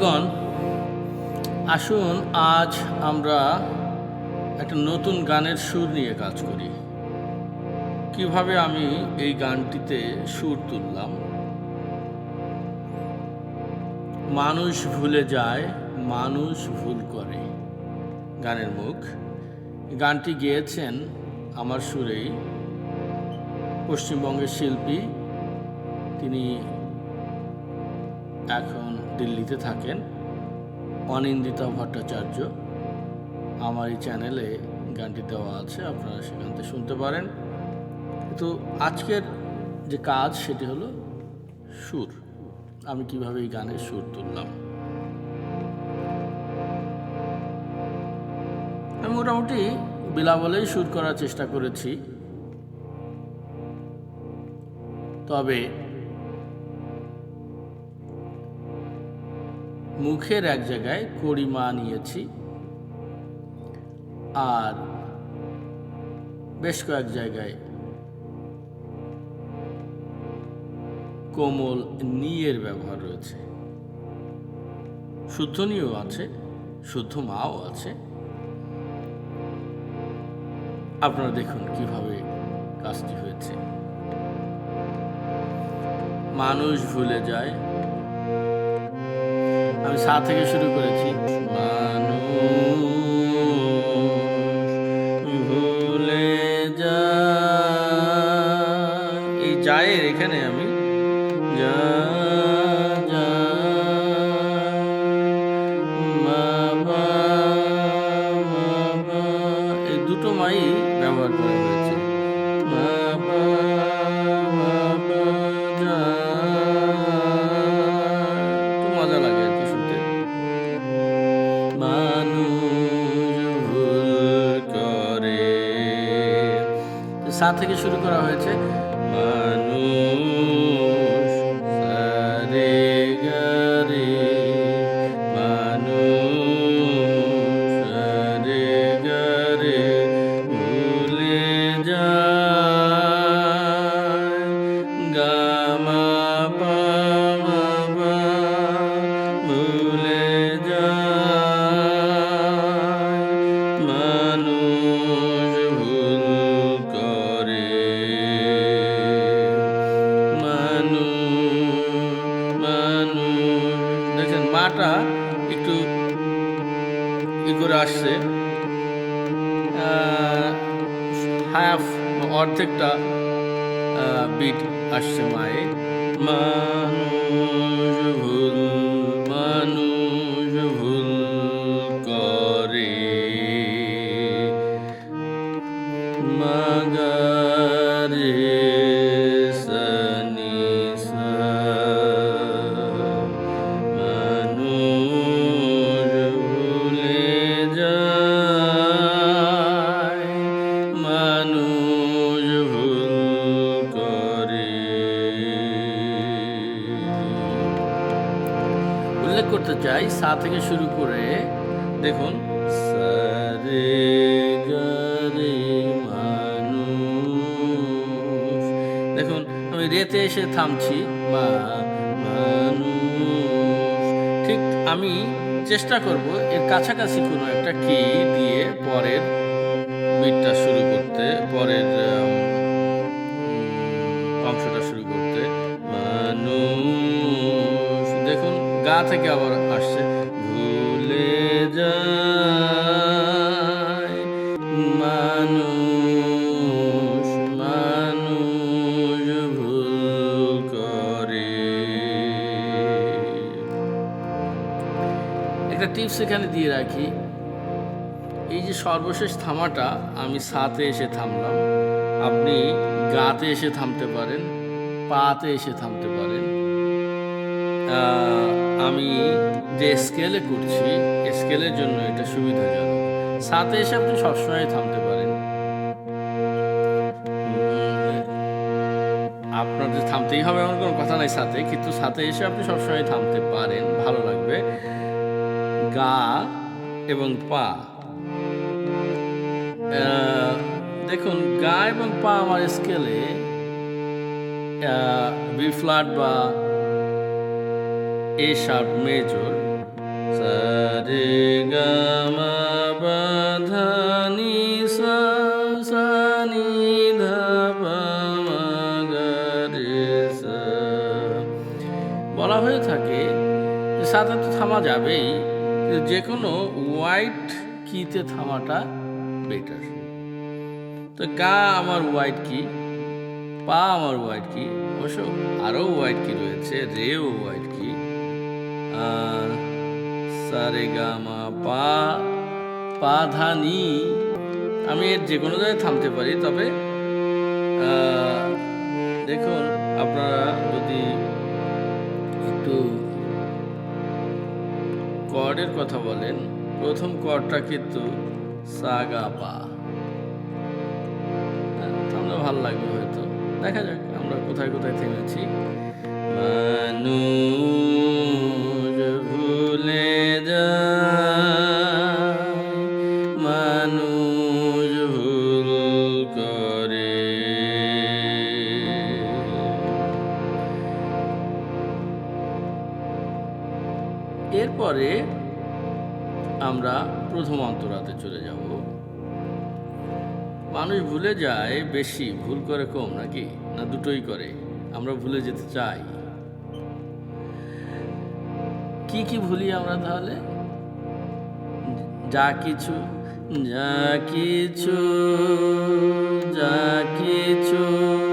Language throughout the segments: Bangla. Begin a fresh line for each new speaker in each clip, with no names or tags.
বন্ধুগণ, আসুন আজ আমরা একটা নতুন গানের সুর নিয়ে কাজ করি। কীভাবে আমি এই গানটিতে সুর তুললাম? মানুষ ভুলে যায়, মানুষ ভুল করে। গানের মুখ। গানটি গেয়েছেন আমার সুরেই পশ্চিমবঙ্গের শিল্পী। তিনি এখন দিল্লিতে থাকেন অনিন্দিতা ভট্টাচার্য। আমার এই চ্যানেলে গানটি দেওয়া আছে, আপনারা সেখান থেকে শুনতে পারেন। তো আজকের যে কাজ সেটি হলো সুর। আমি কীভাবে এই গানের সুর তুললাম? আমি মোটামুটি বিলাবলেই সুর করার চেষ্টা করেছি। তবে মুখের এক জায়গায় কড়িমা নিয়েছি। আর বেশ কয়েক জায়গায় কোমল নিয়ের ব্যবহার রয়েছে। শুদ্ধ নিয়েও আছে, শুদ্ধ মাও আছে। আপনারা দেখুন কীভাবে কাজটি হয়েছে। মানুষ ভুলে যায় আমি সা থেকে শুরু করেছি। সা থেকে শুরু করা হয়েছে। মানুষ করে আসছে। হাফ অর্ধেকটা বিট আসছে মায়ে মানুষ ভুল মানুষ ভুল। সা থেকে শুরু করে, দেখুন মানুষ। দেখুন, আমি রেতে এসে থামছি ঠিক আমি চেষ্টা করব এর কাছাকাছি কোনো একটা কি দিয়ে পরের বিটটা শুরু করতে, পরের অংশটা শুরু করতে। মানুষ, দেখুন, গা থেকে আবার এখানে দিয়ে রাখি। এই যে সর্বশেষ থামাটা, আমি সাতে এসে থামলাম। আপনি গাতে এসে থামতে পারেন, পাতে এসে থামতে পারেন। আমি যে স্কেলে করছি, স্কেলের জন্য এটা সুবিধাজনক। সাথে এসে আপনি সবসময় থামতে পারেন। আপনার যে থামতেই হবে এমন কোনো কথা নাই সাথে, কিন্তু সাথে এসে আপনি সবসময় থামতে পারেন, ভালো লাগবে। গা এবং পা। দেখুন, গা এবং পা আমার স্কেলে বি ফ্ল্যাট বা এ শার্প মেজর রে গা মা পা সা সা নি ধা পা মা গা রে সা বলা হয়ে থাকে সাথে তো থামা যাবেই। যে কোনো হোয়াইট কিতে থামাটা বেটার তো গা আমার হোয়াইট কি পা আমার হোয়াইট কি অবশ্য আরও হোয়াইট কি রয়েছে, রেও হোয়াইট কি সারে গা মা, পা পা ধানি আমি এর যে কোনো জায়গায় থামতে পারি, তবে দেখুন, আপনারা যদি একটু কর্ডের কথা বলেন প্রথম কর্ডটা কিন্তু সাগা পা হ্যাঁ, তাহলে ভালো লাগবে হয়তো। দেখা যাক আমরা কোথায় কোথায় থেমেছি। মানুষ মানুষ ভুলে যায়, বেশি ভুল করে কম নাকি? না দুটোই করে? আমরা ভুলে যেতে চাই। কি কি ভুলি আমরা তাহলে? যা কিছু যা কিছু যা কিছু।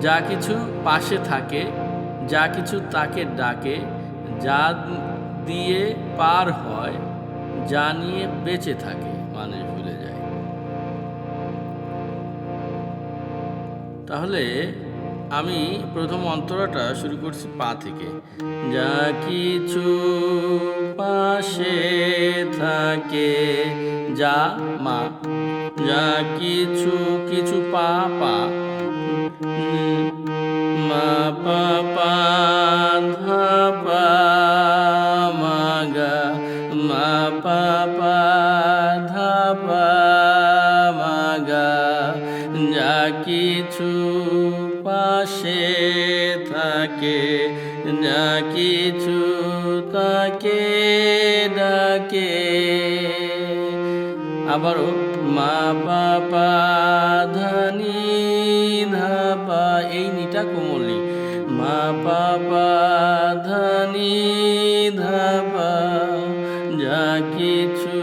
যা কিছু পাশে থাকে, যা কিছু তাকে ডাকে, যা দিয়ে পার হয়, যা নিয়ে বেঁচে থাকে মানুষ ভুলে যায়। তাহলে আমি প্রথম অন্তরাটা শুরু করছি পা থেকে। যা কিছু পাশে থাকে, যা মা, যা কিছু কিছু পা পা। যা কিছু পাশে থাকে যা কিছু তাকে ডাকে। আবারও মা বাবা বাবা ধানি ধাপা যা কিছু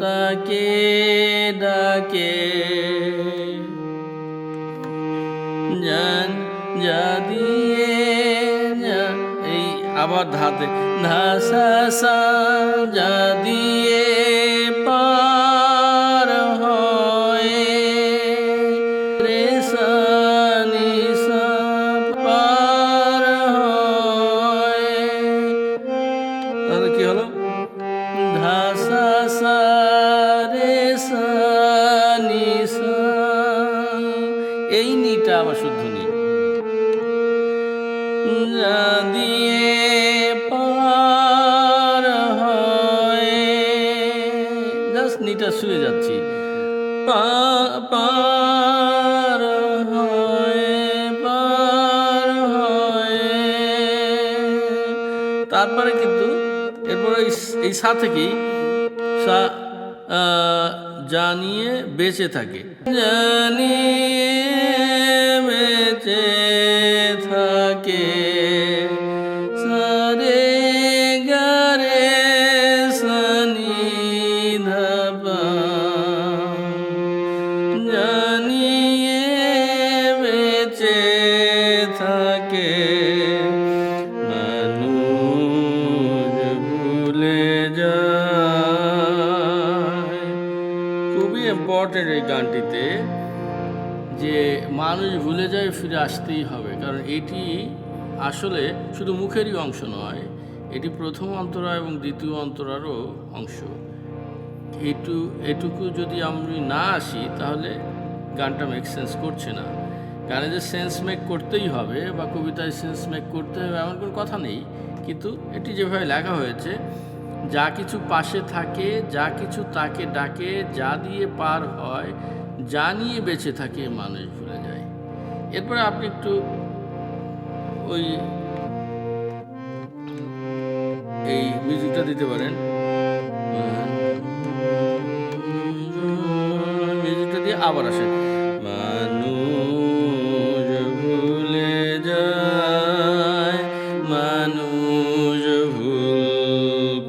তাকে ডাকে। জান আবার ধাতে ধাসা সা এই- এই সা থেকেই সা আহ, জানিয়ে বেঁচে থাকে। জানিয়ে যায় ফিরে আসতেই হবে, কারণ এটি আসলে শুধু মুখেরই অংশ নয়, এটি প্রথম অন্তরা এবং দ্বিতীয় অন্তরারও অংশ। এটু, এটুকু যদি আমি না আসি, তাহলে গানটা মেক সেন্স করছে না। গানে যে সেন্স মেক করতেই হবে বা কবিতায় সেন্স মেক করতে হবে এমন কোনো কথা নেই, কিন্তু এটি যেভাবে লেখা হয়েছে, যা কিছু পাশে থাকে, যা কিছু তাকে ডাকে, যা দিয়ে পার হয়, যা নিয়ে বেঁচে থাকে মানুষ। ভুলে যায় এরপরে আপনি একটু ওই এই মিউজিকটা দিতে পারেন। মিউজিকটা দিয়ে আবার আসে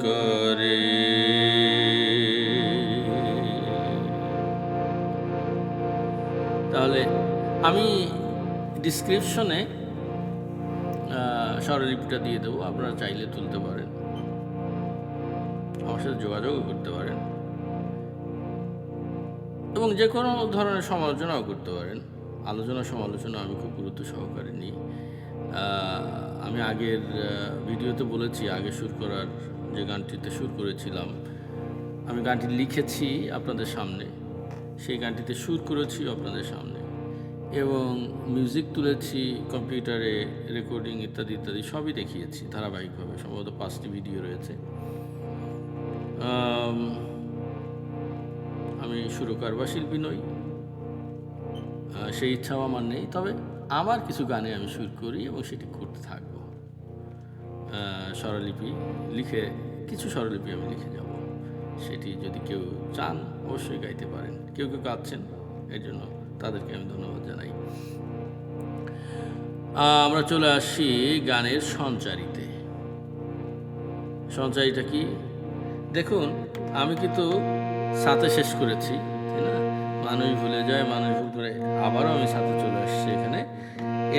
করে। তাহলে আমি ডিসক্রিপশনে স্বরলিপিটা দিয়ে দেবো, আপনারা চাইলে তুলতে পারেন। আমার সাথে যোগাযোগও করতে পারেন। এবং যে কোনো ধরনের সমালোচনাও করতে পারেন। আলোচনা, সমালোচনা আমি খুব গুরুত্ব সহকারে নিই। আমি আগের ভিডিওতে বলেছি, আগে সুর করার যে গানটিতে সুর করেছিলাম, আমি গানটি লিখেছি আপনাদের সামনে। সেই গানটিতে সুর করেছি আপনাদের সামনে। এবং মিউজিক তুলেছি কম্পিউটারে রেকর্ডিং ইত্যাদি ইত্যাদি সবই দেখিয়েছি ধারাবাহিকভাবে, সম্ভবত পাঁচটি ভিডিও রয়েছে। আমি সুরকার বা শিল্পী নই সেই ইচ্ছাও আমার নেই, তবে আমার কিছু গানে আমি সুর করি এবং সেটি করতে থাকব। স্বরলিপি লিখে, কিছু স্বরলিপি আমি লিখে যাব। সেটি যদি কেউ চান, অবশ্যই গাইতে পারেন। কেউ কেউ গাচ্ছেন, এর জন্য তাদেরকে আমি ধন্যবাদ জানাই। আমরা চলে আসি গানের সঞ্চারিতে। সঞ্চারিটা কি? দেখুন, আমি কিন্তু সাথে শেষ করেছি না? মানুষ ভুলে যায়, মানুষ ভুল করে আবারও আমি সাথে চলে আসছি এখানে।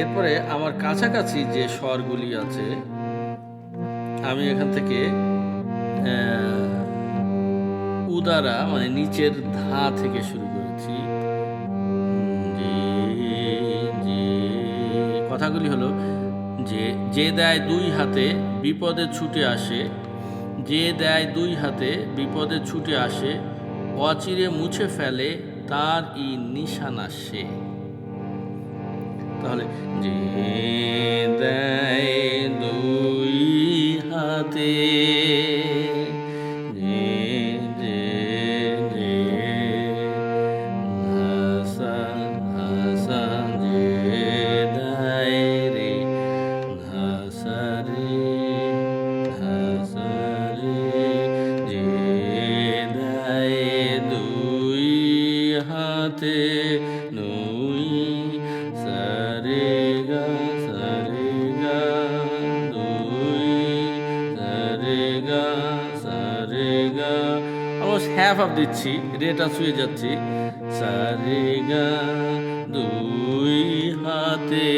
এরপরে আমার কাছাকাছি যে স্বরগুলি আছে, আমি এখান থেকে উদারা মানে নিচের ধা থেকে শুরু কথাগুলি হলো যে যে দেয় দুই হাতে বিপদে ছুটে আসে, যে দেয় দুই হাতে বিপদে ছুটে আসে, অচিরে মুছে ফেলে তার ই নিশানা সে। তাহলে যে দেয় দুই হাতে হ্যাফ অফ দিচ্ছি রেটা ছুঁয়ে যাচ্ছি সারে গা দুই হাতে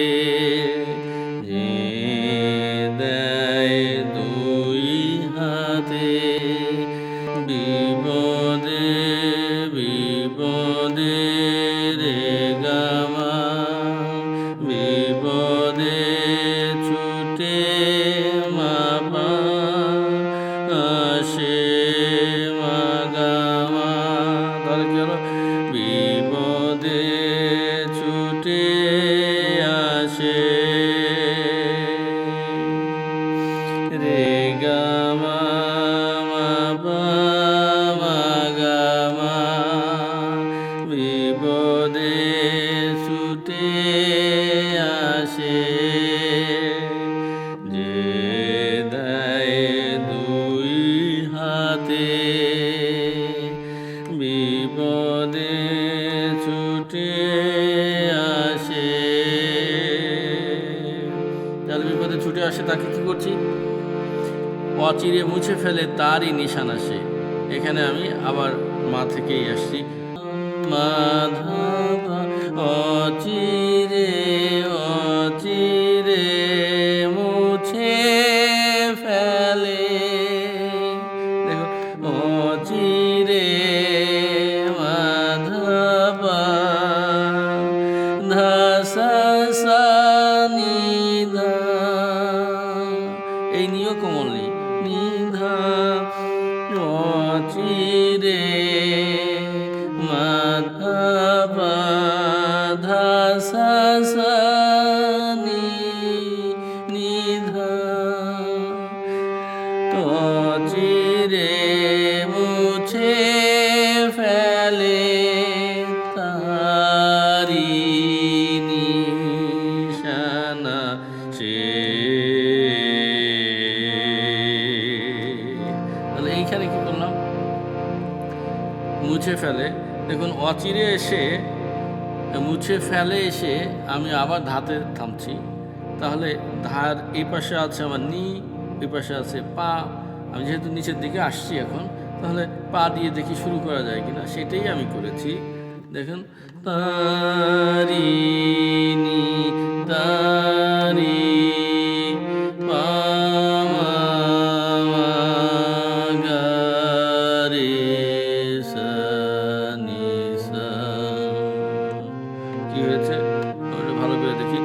ফেলে, দেখুন, অচিরে এসে, মুছে ফেলে এসে আমি আবার ধাতে থামছি। তাহলে ধার এই পাশে আছে আমার নি, এই পাশে আছে পা। আমি যেহেতু নিচের দিকে আসছি এখন, তাহলে পা দিয়ে দেখি শুরু করা যায় কিনা, সেটাই আমি করেছি। দেখুন, তারি কি হয়েছে? ভালো করে দেখি।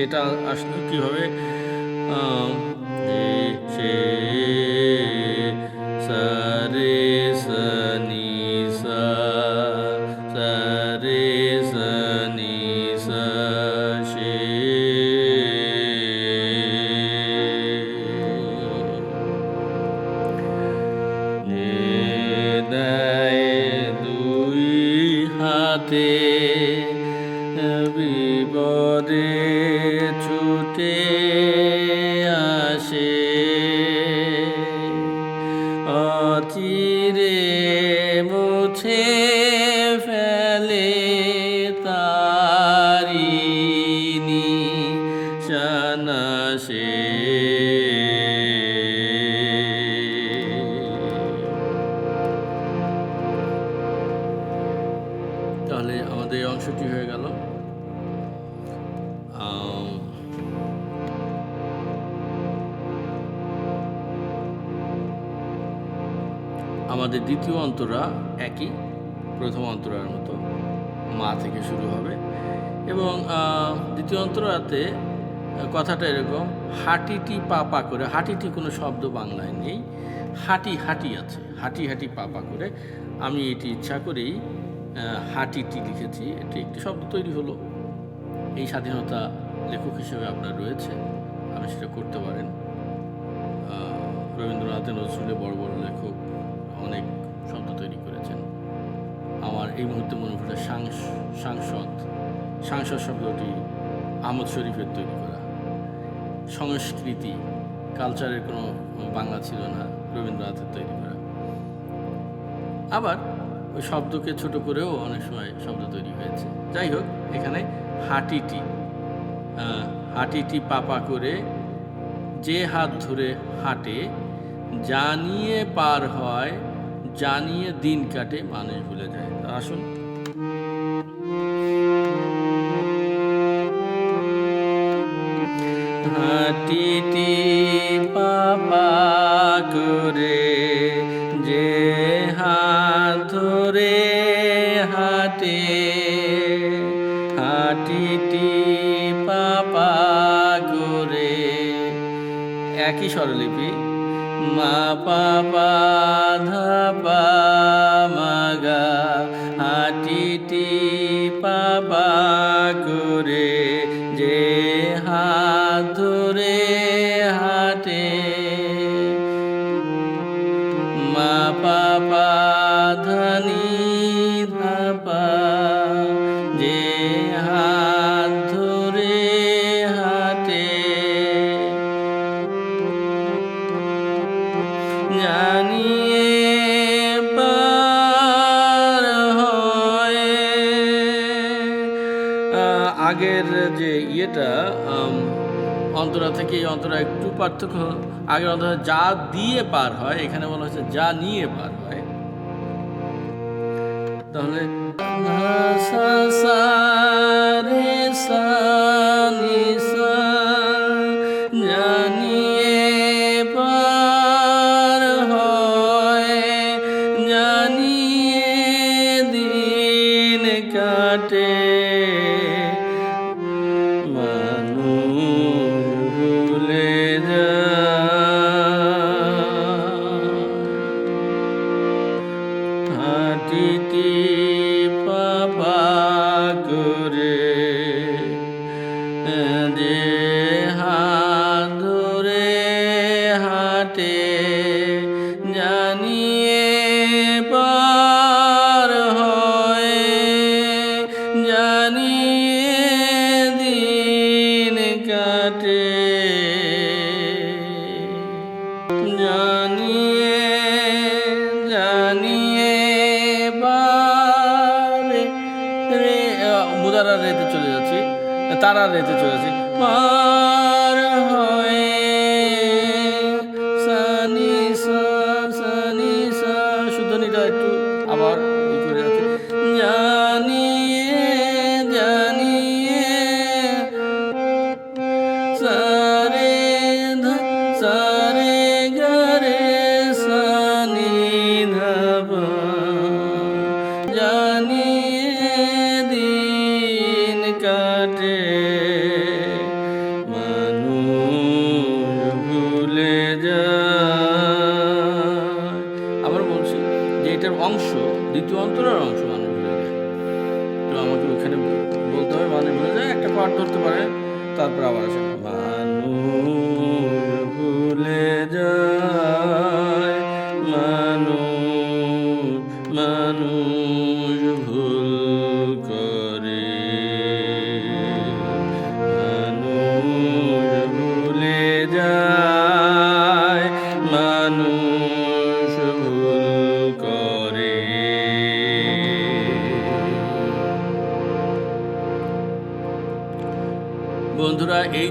সেটা আসলে কীভাবে? ফেলে তারিনি সে তাহলে আমাদের অংশটি হয়ে গেল। আমাদের দ্বিতীয় অন্তরা প্রথম অন্তরার মতো মা থেকে শুরু হবে। এবং দ্বিতীয় অন্তরাতে কথাটা এরকম, হাটিটি পা পা করে, হাটিটি কোনো শব্দ বাংলায় নেই, হাটি হাটি আছে, হাটি হাটি পা পা করে। আমি এটি ইচ্ছা করেই হাটিটি লিখেছি, এটি একটি শব্দ তৈরি হলো। এই স্বাধীনতা লেখক হিসেবে আপনার রয়েছে, আপনি সেটা করতে পারেন। রবীন্দ্রনাথের নজরুলের বড় বড় লেখক, অনেক এই মুহূর্তে মনে পড়ে সাংস- সাংসদ সাংসদ শব্দটি আহমদ শরীফের তৈরি করা। সংস্কৃতি, কালচারের কোনো বাংলা ছিল না, রবীন্দ্রনাথের তৈরি করা। আবার ওই শব্দকে ছোট করেও অনেক সময় শব্দ তৈরি হয়েছে। যাই হোক, এখানে হাটিটি হাটিটি পাপা করে যে হাত ধরে হাঁটে, জানিয়ে পার হয় জানিয়ে দিন কাটে মানুষ ভুলে যায়। আসুন। হাটিটি পাপা করে যে হাত ধরে হাটে হাটিটি পাপা করে। একই স্বরলিপি, মা পাপা যে ইয়েটা আম, অন্তরা থেকে এই অন্তরা একটু পার্থক্য আগের অন্তরা যা দিয়ে পার হয় এখানে বলা হচ্ছে যা নিয়ে পার হয়। তাহলে তারা রেতে চলেছে। যাচ্ছি এটার অংশ, দ্বিতীয় অন্তরের অংশ মানে ভুলে যায় তো আমাকে ওখানে বলতে হবে মানে ভুলে যায়, একটা পার্ট ধরতে পারে, তারপর আবার আসে। মানুষ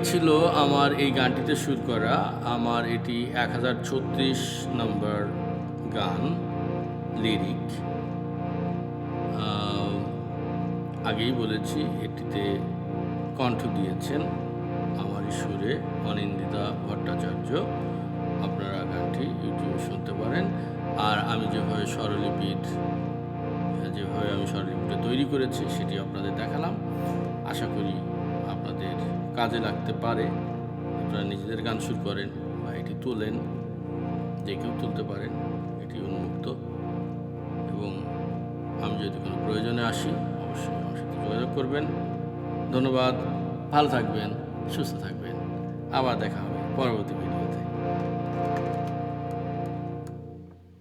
ছিল আমার এই গানটিতে সুর করা। আমার এটি এক হাজার ছত্রিশ নম্বর গান লিরিক আগেই বলেছি, এটিতে কণ্ঠ দিয়েছেন আমার সুরে অনিন্দিতা ভট্টাচার্য। আপনারা গানটি ইউটিউবে শুনতে পারেন। আর আমি যেভাবে স্বরলিপির, যেভাবে আমি স্বরলিপিটা তৈরি করেছি, সেটি আপনাদের দেখালাম। আশা করি আপনাদের কাজে লাগতে পারে। আপনারা নিজেদের গান শুরু করেন বা এটি তোলেন, যে কেউ তুলতে পারেন, এটি উন্মুক্ত। এবং আমি যদি কোনো প্রয়োজনে আসি, অবশ্যই আমার সাথে যোগাযোগ করবেন। ধন্যবাদ, ভালো থাকবেন, সুস্থ থাকবেন। আবার দেখা হবে পরবর্তী ভিডিওতে।